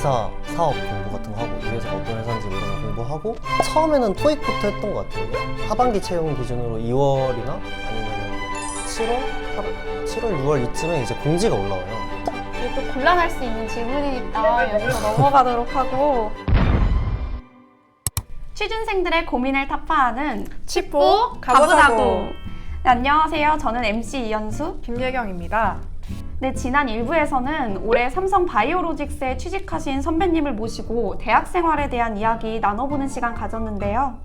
회사 사업 공부 같은 거 하고 이 회사가 어떤 회사인지 뭐 이런 거 공부하고 처음에는 토익부터 했던 것 같아요. 하반기 채용 기준으로 2월이나 아니면 7월, 8월, 7월, 6월 이쯤에 이제 공지가 올라와요. 이게 또 곤란할 수 있는 질문이니까 여기서 넘어가도록 하고 취준생들의 고민을 타파하는 칩보 가보자고. 가보자고. 네, 안녕하세요. 저는 MC 이연수. 김예경입니다. 네, 지난 1부에서는 올해 삼성 바이오로직스에 취직하신 선배님을 모시고 대학 생활에 대한 이야기 나눠보는 시간 가졌는데요.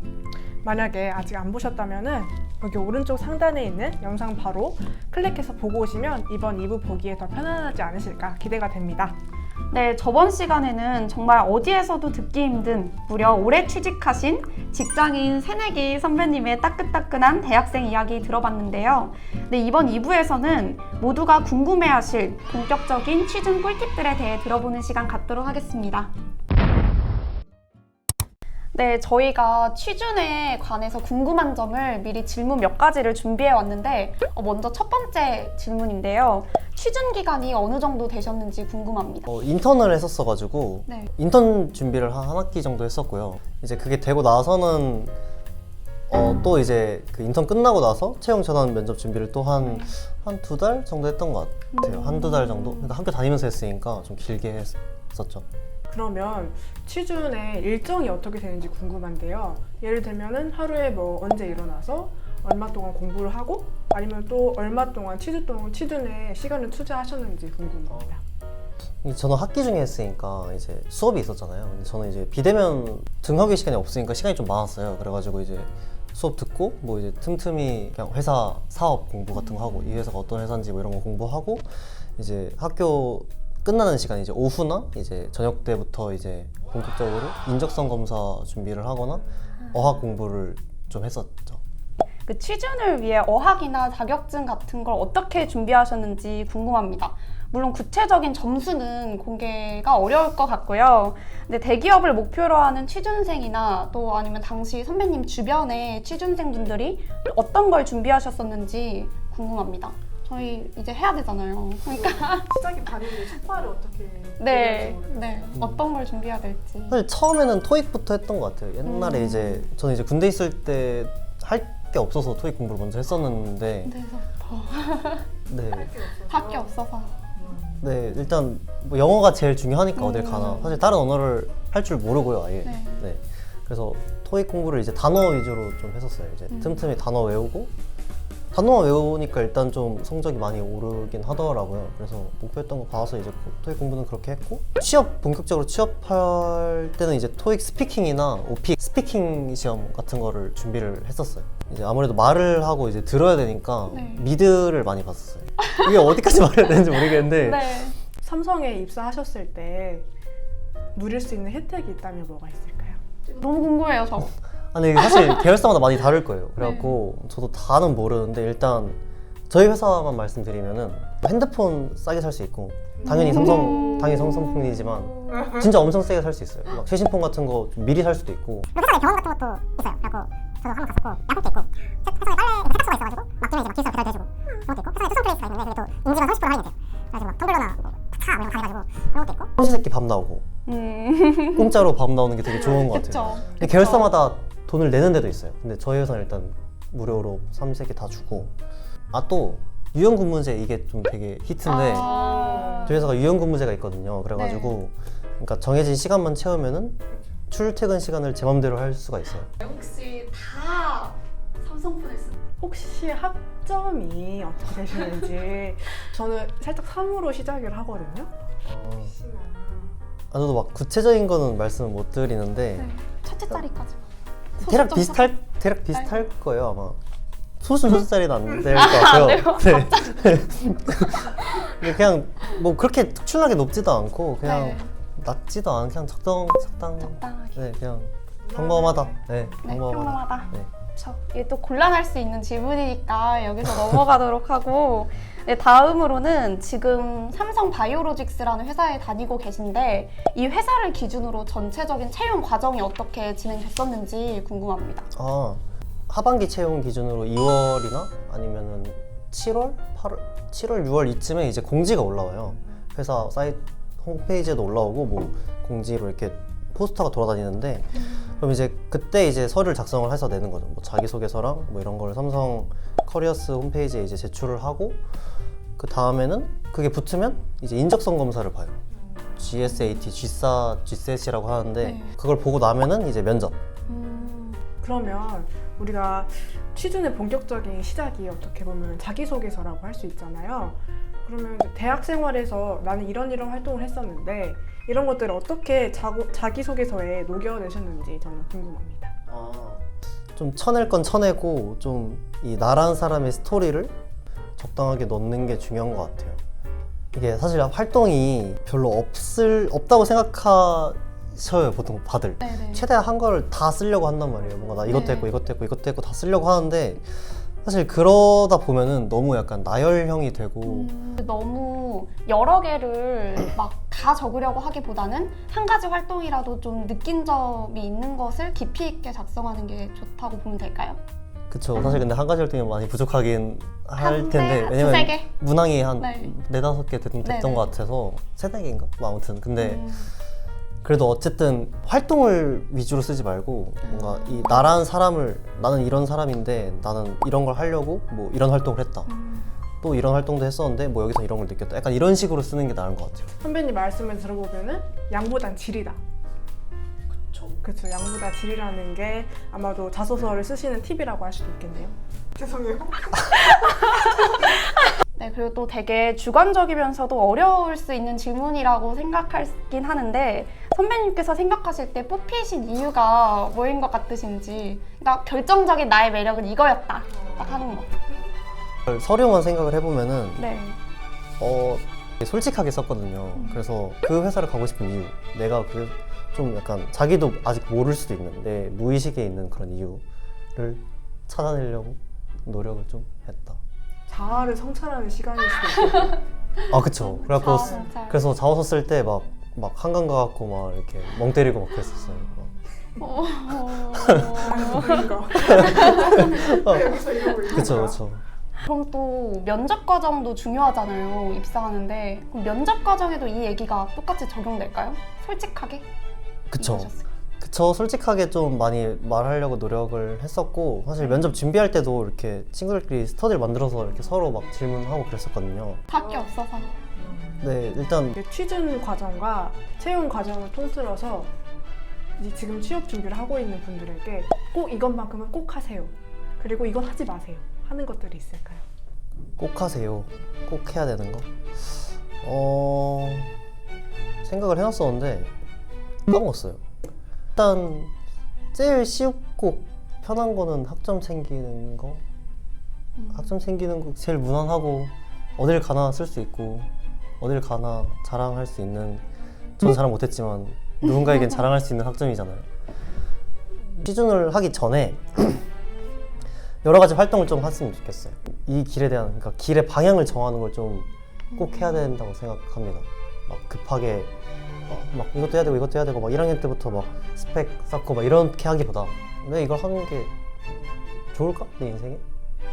만약에 아직 안 보셨다면은 여기 오른쪽 상단에 있는 영상 바로 클릭해서 보고 오시면 이번 2부 보기에 더 편안하지 않으실까 기대가 됩니다. 네, 저번 시간에는 정말 어디에서도 듣기 힘든 무려 올해 취직하신 직장인 새내기 선배님의 따끈따끈한 대학생 이야기 들어봤는데요. 네, 이번 2부에서는 모두가 궁금해하실 본격적인 취준 꿀팁들에 대해 들어보는 시간 갖도록 하겠습니다. 네, 저희가 취준에 관해서 궁금한 점을 미리 질문 몇 가지를 준비해 왔는데 어, 먼저 첫 번째 질문인데요. 취준 기간이 어느 정도 되셨는지 궁금합니다. 어, 인턴을 했었어가지고 네. 인턴 준비를 한 한 학기 정도 했었고요. 이제 그게 되고 나서는 어, 또 이제 그 인턴 끝나고 나서 채용 전환 면접 준비를 또 한 한 두 달 정도 했던 것 같아요. 한 두 달 정도. 그러니까 학교 다니면서 했으니까 좀 길게 했었죠. 그러면 취준의 일정이 어떻게 되는지 궁금한데요. 예를 들면은 하루에 뭐 언제 일어나서 얼마 동안 공부를 하고 아니면 또 얼마 동안 취준 동안 취준에 시간을 투자하셨는지 궁금합니다. 이 저는 학기 중에 했으니까 이제 수업이 있었잖아요. 근데 저는 이제 비대면 등하교 시간이 없으니까 시간이 좀 많았어요. 그래가지고 이제 수업 듣고 뭐 이제 틈틈이 그냥 회사 사업 공부 같은 거 하고 이 회사가 어떤 회사인지 뭐 이런 거 공부하고 이제 학교 끝나는 시간 이제 오후나 이제 저녁 때부터 이제 본격적으로 인적성 검사 준비를 하거나 어학 공부를 좀 했었죠. 그 취준을 위해 어학이나 자격증 같은 걸 어떻게 준비하셨는지 궁금합니다. 물론 구체적인 점수는 공개가 어려울 것 같고요. 근데 대기업을 목표로 하는 취준생이나 또 아니면 당시 선배님 주변의 취준생분들이 어떤 걸 준비하셨었는지 궁금합니다. 저희 이제 해야 되잖아요. 그러니까 시작이 반인데 첫발을 어떻게 네, 네 어떤 걸 준비해야 될지. 사실 처음에는 토익부터 했던 것 같아요. 옛날에 음. 이제 저는 이제 군대 있을 때 할 게 없어서 토익 공부를 먼저 했었는데 그래서부터 네. 할게 없어서. 네, 일단 뭐 영어가 제일 중요하니까 어딜 음. 가나. 사실 다른 언어를 할 줄 모르고요, 아예. 네. 네. 그래서 토익 공부를 이제 단어 위주로 좀 했었어요. 이제 음. 틈틈이 단어 외우고 단어만 외우니까 일단 좀 성적이 많이 오르긴 하더라고요. 그래서 목표했던 거 봐서 이제 토익 공부는 그렇게 했고 취업 본격적으로 취업할 때는 이제 토익 스피킹이나 오픽 스피킹 시험 같은 거를 준비를 했었어요. 이제 아무래도 말을 하고 이제 들어야 되니까 네. 미드를 많이 봤었어요. 이게 어디까지 말해야 되는지 모르겠는데 네. 삼성에 입사하셨을 때 누릴 수 있는 혜택이 있다면 뭐가 있을까요? 너무 궁금해요, 저. 아니 사실 계열사마다 많이 다를 거예요. 그래갖고 저도 다는 모르는데 일단 저희 회사만 말씀드리면은 핸드폰 싸게 살 수 있고 당연히 삼성 당연히 삼성폰이지만 진짜 엄청 세게 살 수 있어요. 막 최신폰 같은 거 미리 살 수도 있고 회사에 병원 같은 것도 있어요. 그래갖고 저도 한번 갔었고 약국도 있고 세- 회사에 빨래 그 세탁소가 있어가지고 막기면 이제 막 기사 배달도 해주고 그런 것도 있고 회사에 투성 플레이스가 있는데 그게 또 인지만 30% 할인이 돼요. 그래서 막 텀블러나 뭐차 이런 거 가져가지고 그런 것도 있고 삼시세끼 밥 나오고 음. 공짜로 밥 나오는 게 되게 좋은 것 같아요. 그쵸. 근데 계열사마다 돈을 내는 데도 있어요. 근데 저희 회사는 일단 무료로 삼시세끼 다 주고 아 또 유연근무제 이게 좀 되게 히트인데 아. 저희 회사가 유연근무제가 있거든요. 그래가지고 그러니까 정해진 시간만 채우면은 출퇴근 시간을 제 맘대로 할 수가 있어요. 혹시 다 삼성폰을 쓰 혹시 학점이 어떻게 되시는지 저는 살짝 3으로 시작을 하거든요. 혹시나 아, 저도 막 구체적인 거는 말씀을 못 드리는데 네. 첫째 자리까지. 대략 소수점 비슷할 대략 비슷할 거예요 아마. 소수는 소수 짜리는 안될것 같고요. 네. 근데 그냥 뭐 그렇게 특출나게 높지도 않고 그냥 네. 낮지도 않고 그냥 적당 적당. 적당하게. 네 그냥 평범하다. 네 네, 평범하다. 평범하다. 네. 그렇죠. 이게 또 곤란할 수 있는 질문이니까 여기서 넘어가도록 하고 네, 다음으로는 지금 삼성 바이오로직스라는 회사에 다니고 계신데 이 회사를 기준으로 전체적인 채용 과정이 어떻게 진행됐었는지 궁금합니다. 아 하반기 채용 기준으로 2월이나 아니면은 7월, 8월, 7월, 6월 이쯤에 이제 공지가 올라와요. 회사 사이트 홈페이지에도 올라오고 뭐 공지로 이렇게 포스터가 돌아다니는데 그럼 이제 그때 이제 서류를 작성을 해서 내는 거죠. 뭐 자기소개서랑 뭐 이런 걸 삼성 커리어스 홈페이지에 이제 제출을 하고 그 다음에는 그게 붙으면 이제 인적성 검사를 봐요. GSAT, G4, GSS라고 하는데 네. 그걸 보고 나면은 이제 면접. 음, 그러면 우리가 취준의 본격적인 시작이 어떻게 보면 자기소개서라고 할 수 있잖아요. 그러면 대학 생활에서 나는 이런 이런 활동을 했었는데 이런 것들을 어떻게 자고, 자기소개서에 녹여내셨는지 저는 궁금합니다. 좀 쳐낼 건 쳐내고 좀 이 나란 사람의 스토리를 적당하게 넣는 게 중요한 것 같아요. 이게 사실 활동이 별로 없을 없다고 생각하셔요 보통 다들. 네네. 최대한 한 걸 다 쓰려고 한단 말이에요. 뭔가 나 이것도 네. 했고 이것도 했고 이것도 했고 다 쓰려고 하는데 사실 그러다 보면은 너무 약간 나열형이 되고 음, 너무 여러 개를 막 다 적으려고 하기보다는 한 가지 활동이라도 좀 느낀 점이 있는 것을 깊이 있게 작성하는 게 좋다고 보면 될까요? 그쵸. 사실 근데 한 가지 활동이 많이 부족하긴 할 한 텐데 개, 왜냐면 개? 문항이 한 네. 네다섯 개 됐, 됐던 네네. 것 같아서 세네 개인가? 뭐 아무튼 근데 음, 그래도 어쨌든 활동을 위주로 쓰지 말고 뭔가 음. 이 나라는 사람을 나는 이런 사람인데 나는 이런 걸 하려고 뭐 이런 활동을 했다. 음. 또 이런 활동도 했었는데 뭐 여기서 이런 걸 느꼈다. 약간 이런 식으로 쓰는 게 나은 것 같아요. 선배님 말씀을 들어보면은 양보단 질이다. 그쵸. 그렇죠. 양보다 질이라는 게 아마도 자소서를 쓰시는 팁이라고 할 수도 있겠네요. 죄송해요. 네, 그리고 또 되게 주관적이면서도 어려울 수 있는 질문이라고 생각하긴 하는데 선배님께서 생각하실 때 뽑히신 이유가 뭐인 것 같으신지 그러니까 결정적인 나의 매력은 이거였다 딱 하는 거. 서류만 생각을 해보면은 네. 어 솔직하게 썼거든요. 그래서 그 회사를 가고 싶은 이유, 내가 그 좀 약간 자기도 아직 모를 수도 있는데 무의식에 있는 그런 이유를 찾아내려고 노력을 좀 했다. 자아를 성찰하는 시간일 수도 있겠네요. 아 그쵸. 그래갖고 자아. 그래서 자소서 쓸때막 막 한강 가갖고 막 이렇게 멍 때리고 막 그랬었어요. 막. 어... 그러니까. 여기서 이러고 있는 그쵸 거야. 그쵸. 그럼 또 면접 과정도 중요하잖아요. 입사하는데 그럼 면접 과정에도 이 얘기가 똑같이 적용될까요? 솔직하게 그쵸. 그쵸 솔직하게 좀 많이 말하려고 노력을 했었고 사실 면접 준비할 때도 이렇게 친구들끼리 스터디를 만들어서 이렇게 서로 막 질문하고 그랬었거든요. 밖에 없어서 네 일단 이게 취준 과정과 채용 과정을 통틀어서 이제 지금 취업 준비를 하고 있는 분들에게 꼭 이것만큼은 꼭 하세요. 그리고 이건 하지 마세요. 하는 것들이 있을까요? 꼭 하세요. 꼭 해야 되는 거. 어 생각을 해놨었는데 까먹었어요. 일단 제일 쉽고 편한 거는 학점 챙기는 거. 음. 학점 챙기는 거 제일 무난하고 어딜 가나 쓸 수 있고 어딜 가나 자랑할 수 있는 전 자랑 못했지만 누군가에겐 자랑할 수 있는 학점이잖아요. 시즌을 하기 전에 여러 가지 활동을 좀 했으면 좋겠어요. 이 길에 대한 그러니까 길의 방향을 정하는 걸 좀 꼭 해야 된다고 생각합니다. 막 급하게 어, 막 이것도 해야 되고 이것도 해야 되고 막 1학년 때부터 막 스펙 쌓고 막 이렇게 하기보다 왜 이걸 하는 게 좋을까 내 인생에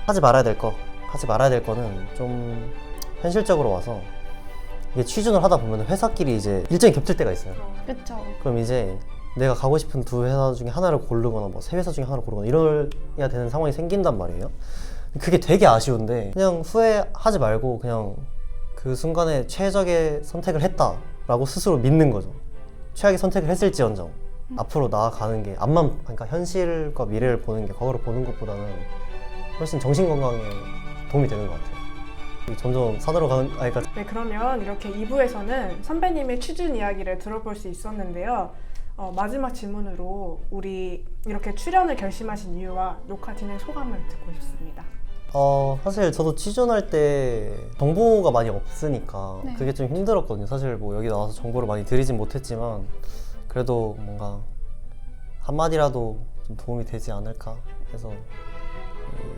하지 말아야 될 거 하지 말아야 될 거는 좀 현실적으로 와서 이게 취준을 하다 보면 회사끼리 이제 일정이 겹칠 때가 있어요. 그렇죠. 그럼 이제 내가 가고 싶은 두 회사 중에 하나를 고르거나 뭐 세 회사 중에 하나를 고르거나 이래야 되는 상황이 생긴단 말이에요. 그게 되게 아쉬운데 그냥 후회하지 말고 그냥 그 순간에 최적의 선택을 했다라고 스스로 믿는 거죠. 최악의 선택을 했을지언정 앞으로 나아가는 게 앞만 그러니까 현실과 미래를 보는 게 과거를 보는 것보다는 훨씬 정신 건강에 도움이 되는 것 같아요. 점점 산으로 가는 아니 그러니까 네, 그러면 이렇게 2부에서는 선배님의 취준 이야기를 들어볼 수 있었는데요. 어, 마지막 질문으로 우리 이렇게 출연을 결심하신 이유와 녹화 진행 소감을 듣고 싶습니다. 어 사실 저도 취준할 때 정보가 많이 없으니까 네. 그게 좀 힘들었거든요. 사실 뭐 여기 나와서 정보를 많이 드리진 못했지만 그래도 뭔가 한마디라도 좀 도움이 되지 않을까 해서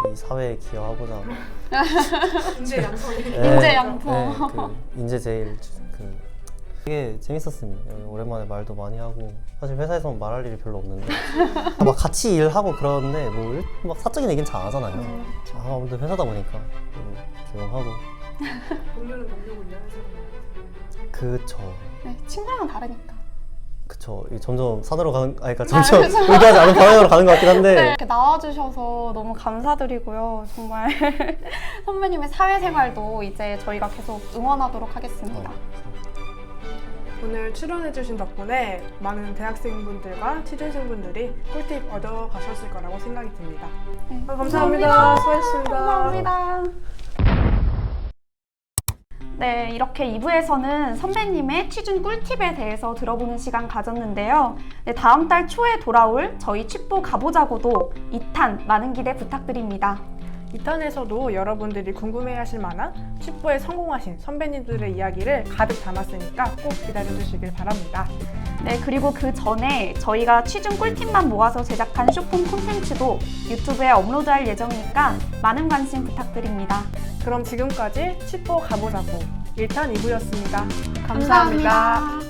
이- 이 사회에 기여하고자 인재 양성이. 네, 인재 양포. 네, 그 인재 제일 그 되게 재밌었습니다. 여기 오랜만에 말도 많이 하고 사실 회사에서는 말할 일이 별로 없는데 막 같이 일하고 그러는데 뭐 막 사적인 얘기는 잘 안 하잖아요. 음, 아, 아무튼 회사다 보니까 좀 조용하고 동료는 동료고 일하는 사람은 그쵸. 네, 친구랑은 다르니까. 그쵸. 이게 점점 산으로 가는, 아니, 그러니까 점점 의도하지 않은 방향으로 가는 것 같긴 한데. 네, 이렇게 나와주셔서 너무 감사드리고요. 정말 선배님의 사회생활도 이제 저희가 계속 응원하도록 하겠습니다. 오늘 출연해주신 덕분에 많은 대학생분들과 취준생분들이 꿀팁 얻어 가셨을 거라고 생각이 듭니다. 네, 아, 감사합니다. 수고하셨습니다. 감사합니다. 네, 이렇게 2부에서는 선배님의 취준 꿀팁에 대해서 들어보는 시간 가졌는데요. 네, 다음 달 초에 돌아올 저희 취뽀 가보자고도 2탄 많은 기대 부탁드립니다. 2탄에서도 여러분들이 궁금해하실 만한 취뽀에 성공하신 선배님들의 이야기를 가득 담았으니까 꼭 기다려주시길 바랍니다. 네, 그리고 그 전에 저희가 취준 꿀팁만 모아서 제작한 쇼폼 콘텐츠도 유튜브에 업로드할 예정이니까 많은 관심 부탁드립니다. 그럼 지금까지 취뽀 가보자고 1탄 2부였습니다 감사합니다. 감사합니다.